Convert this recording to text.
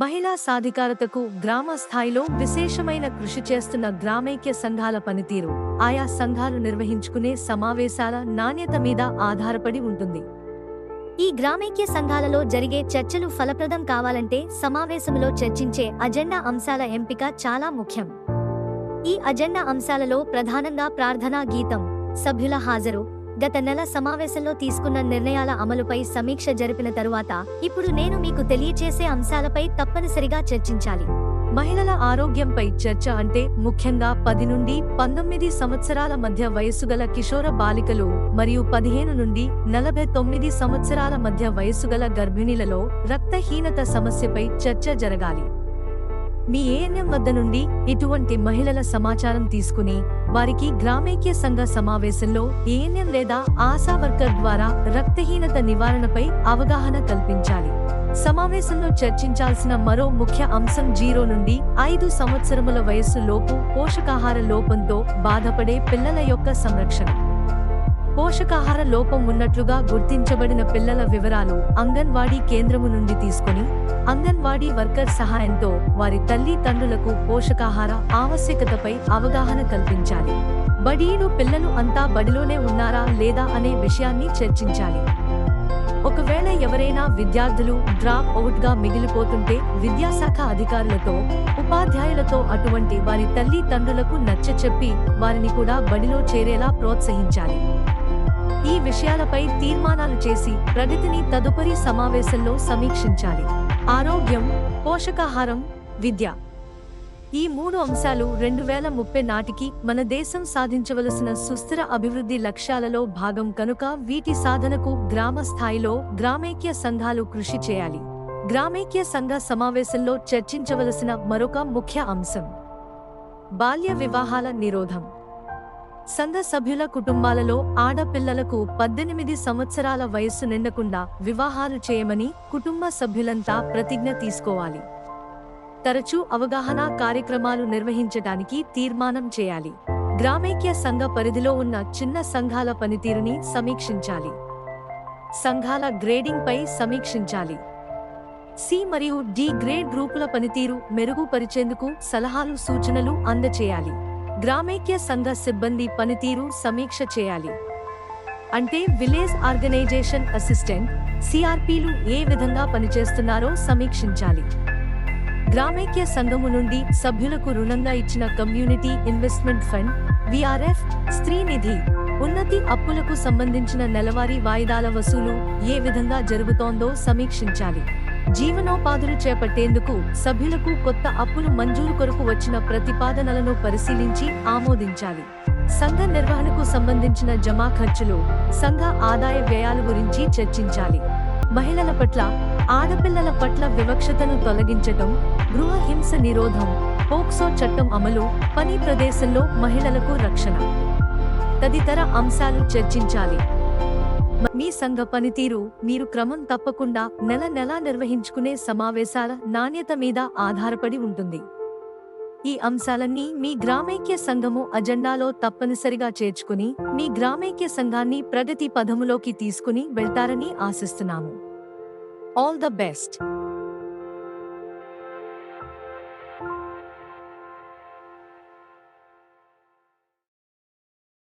మహిళా సాధికారతకు గ్రామ స్థాయిలో విశేషమైన కృషి చేస్తున్న గ్రామైక్య సంఘాల పనితీరు ఆయా సంఘాలు నిర్వహించుకునే సమావేశాల నాణ్యత మీద ఆధారపడి ఉంటుంది. ఈ గ్రామైక్య సంఘాలలో జరిగే చర్చలు ఫలప్రదం కావాలంటే సమావేశంలో చర్చించే అజెండా అంశాల ఎంపిక చాలా ముఖ్యం. ఈ అజెండా అంశాలలో ప్రధానంగా ప్రార్థనా గీతం సభ్యుల హాజరు గత నెల సమావేశంలో తీసుకున్న నిర్ణయాల అమలుపై సమీక్ష జరిపిన తరువాత ఇప్పుడు నేను మీకు తెలియచేసే అంశాలపై తప్పనిసరిగా చర్చించాలి. మహిళల ఆరోగ్యంపై చర్చ అంటే ముఖ్యంగా పది నుండి పంతొమ్మిది సంవత్సరాల మధ్య వయస్సు గల కిషోర బాలికలు మరియు పదిహేను నుండి నలభై తొమ్మిది సంవత్సరాల మధ్య వయస్సు గల గర్భిణీలలో రక్తహీనత సమస్యపై చర్చ జరగాలి. మీ ఏఎన్ఎం వద్ద నుండి ఇటువంటి మహిళల సమాచారం తీసుకుని వారికి గ్రామైక్య సంఘ సమావేశంలో ఏఎన్ఎం లేదా ఆశా వర్కర్ ద్వారా రక్తహీనత నివారణపై అవగాహన కల్పించాలి. సమావేశంలో చర్చించాల్సిన మరో ముఖ్య అంశం జీరో నుండి ఐదు సంవత్సరముల వయస్సు లోపు పోషకాహార లోపంతో బాధపడే పిల్లల యొక్క సంరక్షణ. పోషకాహార లోపం ఉన్నట్లుగా గుర్తించబడిన పిల్లల వివరాలు అంగన్వాడీ కేంద్రము నుండి తీసుకుని అంగన్వాడీ వర్కర్ సహాయంతో వారి తల్లి తండ్రులకు పోషకాహార ఆవశ్యకతపై అవగాహన కల్పించాలి. బడీలు పిల్లలు అంతా బడిలోనే ఉన్నారా లేదా అనే విషయాన్ని చర్చించాలి. ఒకవేళ ఎవరైనా విద్యార్థులు డ్రాప్ అవుట్గా మిగిలిపోతుంటే విద్యాశాఖ అధికారులతో ఉపాధ్యాయులతో అటువంటి వారి తల్లి తండ్రులకు నచ్చ చెప్పి వారిని కూడా బడిలో చేరేలా ప్రోత్సహించాలి. ఈ విషయాలపై తీర్మానాలు చేసి ప్రగతిని తదుపరి సమావేశంలో సమీక్షించాలి. ఆరోగ్యం పోషకాహారం విద్య. ఈ మూడు అంశాలు రెండు వేల ముప్పై నాటికి మన దేశం సాధించవలసిన సుస్థిర అభివృద్ధి లక్ష్యాలలో భాగం కనుక వీటి సాధనకు గ్రామ స్థాయిలో గ్రామైక్య సంఘాలు కృషి చేయాలి. గ్రామైక్య సంఘ సమావేశంలో చర్చించవలసిన మరొక ముఖ్య అంశం. బాల్య వివాహాల నిరోధం. సంఘ సభ్యుల కుటుంబాలలో ఆడపిల్లలకు పద్దెనిమిది సంవత్సరాల వయస్సు నిండకుండా వివాహాలు చేయమని కుటుంబ సభ్యులంతా ప్రతిజ్ఞ తీసుకోవాలి. తరచూ అవగాహన కార్యక్రమాలు నిర్వహించడానికి తీర్మానం చేయాలి. గ్రామైక్య సంఘ పరిధిలో ఉన్న చిన్న సంఘాల పనితీరుని సమీక్షించాలి. సంఘాల గ్రేడింగ్ పై సమీక్షించాలి. సి మరియు డి గ్రేడ్ గ్రూపుల పనితీరు మెరుగుపరిచేందుకు సలహాలు సూచనలు అందచేయాలి. గ్రామైక్య సంఘ సిబ్బంది పనితీరు సమీక్ష చేయాలి. అంటే విలేజ్ ఆర్గనైజేషన్ అసిస్టెంట్ సిఆర్పీలు ఏ విధంగా పనిచేస్తున్నారో సమీక్షించాలి. గ్రామైక్య సంఘము నుండి సభ్యులకు రుణంగా ఇచ్చిన కమ్యూనిటీ ఇన్వెస్ట్మెంట్ ఫండ్ విఆర్ఎఫ్ స్త్రీ నిధి ఉన్నతి అప్పులకు సంబంధించిన నెలవారీ వాయిదాల వసూలు ఏ విధంగా జరుగుతోందో సమీక్షించాలి. జీవనోపాధులు చేపట్టేందుకు సభ్యులకు కొత్త అప్పులు మంజూరు కొరకు వచ్చిన ప్రతిపాదనలను పరిశీలించి ఆమోదించాలి. సంఘ నిర్వహణకు సంబంధించిన జమా ఖర్చులు సంఘ ఆదాయ వ్యయాల గురించి చర్చించాలి. మహిళల పట్ల ఆడపిల్లల పట్ల వివక్షతను తొలగించటం గృహ హింస నిరోధం పోక్సో చట్టం అమలు పని ప్రదేశంలో మహిళలకు రక్షణ. తదితర అంశాలు చర్చించాలి. మీ సంఘ పనితీరు మీరు క్రమం తప్పకుండా నెల నెలా నిర్వహించుకునే సమావేశాల నాణ్యత మీద ఆధారపడి ఉంటుంది. ఈ అంశాలన్నీ మీ గ్రామైక్య సంఘము అజెండాలో తప్పనిసరిగా చేర్చుకుని మీ గ్రామైక్య సంఘాన్ని ప్రగతి పదములోకి తీసుకుని వెళ్తారని ఆశిస్తున్నాము. All the best